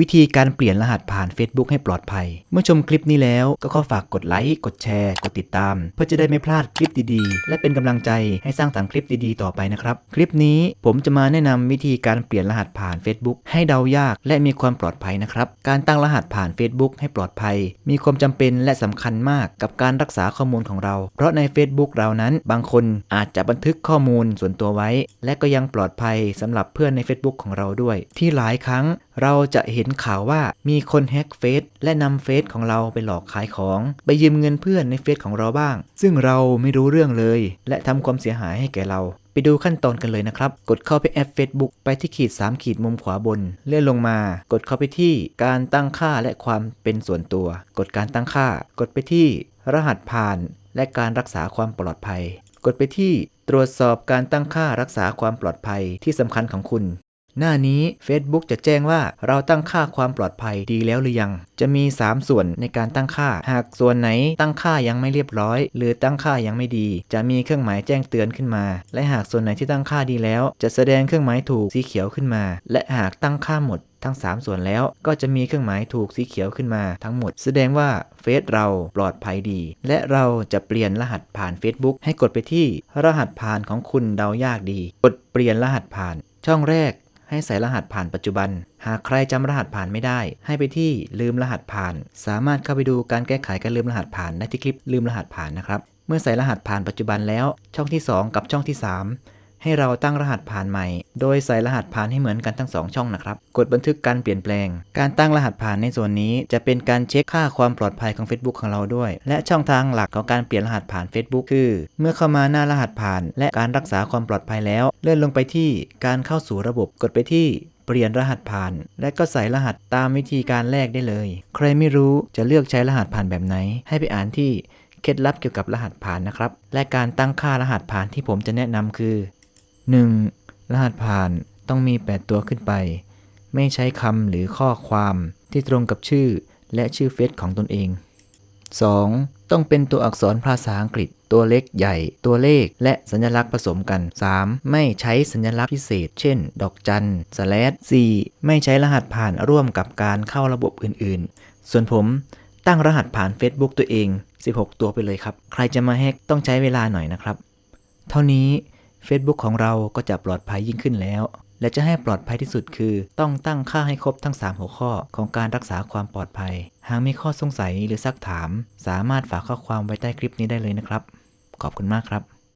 วิธีการเปลี่ยนรหัสผ่าน Facebook ให้ปลอดภัย เมื่อชมคลิปนี้แล้วก็ขอฝากกดไลค์ กดแชร์ กดติดตาม เพื่อจะได้ไม่พลาดคลิปดีๆ และเป็นกำลังใจให้สร้างสรรค์คลิปดีๆ ต่อไปนะครับ คลิปนี้ผมจะมาแนะนำวิธีการเปลี่ยนรหัสผ่าน Facebook ให้เดายากและมีความปลอดภัยนะครับ การตั้งรหัสผ่าน Facebook ให้ปลอดภัย มีความจำเป็นและสำคัญมากกับการรักษาข้อมูลของเรา เพราะใน Facebook เรานั้น บางคนอาจจะบันทึกข้อมูลส่วนตัวไว้ และก็ยังปลอดภัยสำหรับเพื่อนใน Facebook ของเราด้วย ที่หลายครั้งเราจะเห็นข่าวว่ามีคนแฮ็กเฟซและนำเฟซของเราไปหลอกขายของ ไปยืมเงินเพื่อนในเฟซของเราบ้าง ซึ่งเราไม่รู้เรื่องเลย และทำความเสียหายให้แก่เรา ไปดูขั้นตอนกันเลยนะครับ กดเข้าไปแอป Facebook ไปที่ขีด 3 ขีดมุมขวาบน เลื่อนลงมา กดเข้าไปที่การตั้งค่าและความเป็นส่วนตัว กดการตั้งค่า กดไปที่รหัสผ่าน และการรักษาความปลอดภัย กดไปที่ตรวจสอบการตั้งค่ารักษาความปลอดภัยที่สำคัญของคุณ หน้านี้ Facebook จะแจ้งว่าเราตั้งค่าความปลอดภัยดีแล้วหรือยัง จะมี 3 ส่วนในการตั้งค่า หากส่วนไหนตั้งค่ายังไม่เรียบร้อย หรือตั้งค่ายังไม่ดี จะมีเครื่องหมายแจ้งเตือนขึ้นมา และหากส่วนไหนที่ตั้งค่าดีแล้ว จะแสดงเครื่องหมายถูกสีเขียวขึ้นมา และหากตั้งค่าหมดทั้ง 3 ส่วนแล้วก็จะมีเครื่องหมายถูกสีเขียวขึ้นมาทั้งหมด แสดงว่าเฟซเราปลอดภัยดี และเราจะเปลี่ยนรหัสผ่าน Facebook ให้กดไปที่รหัสผ่านของคุณเดายากดี กดเปลี่ยนรหัสผ่าน ช่องแรก ให้ใส่รหัสผ่านปัจจุบัน หากใครจำรหัสผ่านไม่ได้ ให้ไปที่ลืมรหัสผ่าน สามารถเข้าไปดูการแก้ไขการลืมรหัสผ่านได้ที่คลิปลืมรหัสผ่านนะครับ เมื่อใส่รหัสผ่านปัจจุบันแล้ว ช่องที่ 2 กับช่องที่ 3 ให้เราตั้งรหัสผ่านใหม่ โดยใส่รหัสผ่านให้เหมือนกันทั้ง 2 ช่องนะครับ กดบันทึกการเปลี่ยนแปลง การตั้งรหัสผ่านในส่วนนี้ จะเป็นการเช็คค่าความปลอดภัยของ Facebook ของเราด้วย และช่องทางหลักของการเปลี่ยนรหัสผ่าน Facebook คือ เมื่อเข้ามาหน้ารหัสผ่าน และการรักษาความปลอดภัยแล้ว เลื่อนลงไปที่การเข้าสู่ระบบ กดไปที่เปลี่ยนรหัสผ่าน และก็ใส่รหัสตามวิธีการแรกได้เลย ใครไม่รู้จะเลือกใช้รหัสผ่านแบบไหน ให้ไปอ่านที่เคล็ดลับเกี่ยวกับรหัสผ่านนะครับ และการตั้งค่ารหัสผ่านที่ผมจะแนะนำคือ 1. รหัสผ่านต้องมี 8 ตัวขึ้นไป ไม่ใช้คำหรือข้อความที่ตรงกับชื่อและชื่อเฟซของตนเอง 2. ต้องเป็นตัวอักษรภาษาอังกฤษ ตัวเล็กใหญ่ ตัวเลข และสัญลักษณ์ผสมกัน 3. ไม่ใช้สัญลักษณ์พิเศษ เช่น ดอกจันสแลด 4. ไม่ใช้รหัสผ่านร่วมกับการเข้าระบบอื่น ๆ ส่วนผมตั้งรหัสผ่าน Facebook ตัวเอง 16 ตัวไปเลยครับ ใครจะมาแฮกต้องใช้เวลาหน่อยนะครับ เท่านี้ Facebook ของเราก็จะปลอดภัยยิ่งขึ้นแล้ว และจะให้ปลอดภัยที่สุดคือ ต้องตั้งค่าให้ครบทั้ง 3 หัวข้อของการรักษาความปลอดภัย หากมีข้อสงสัยหรือซักถาม สามารถฝากข้อความไว้ใต้คลิปนี้ได้เลยนะครับ ขอบคุณมากครับ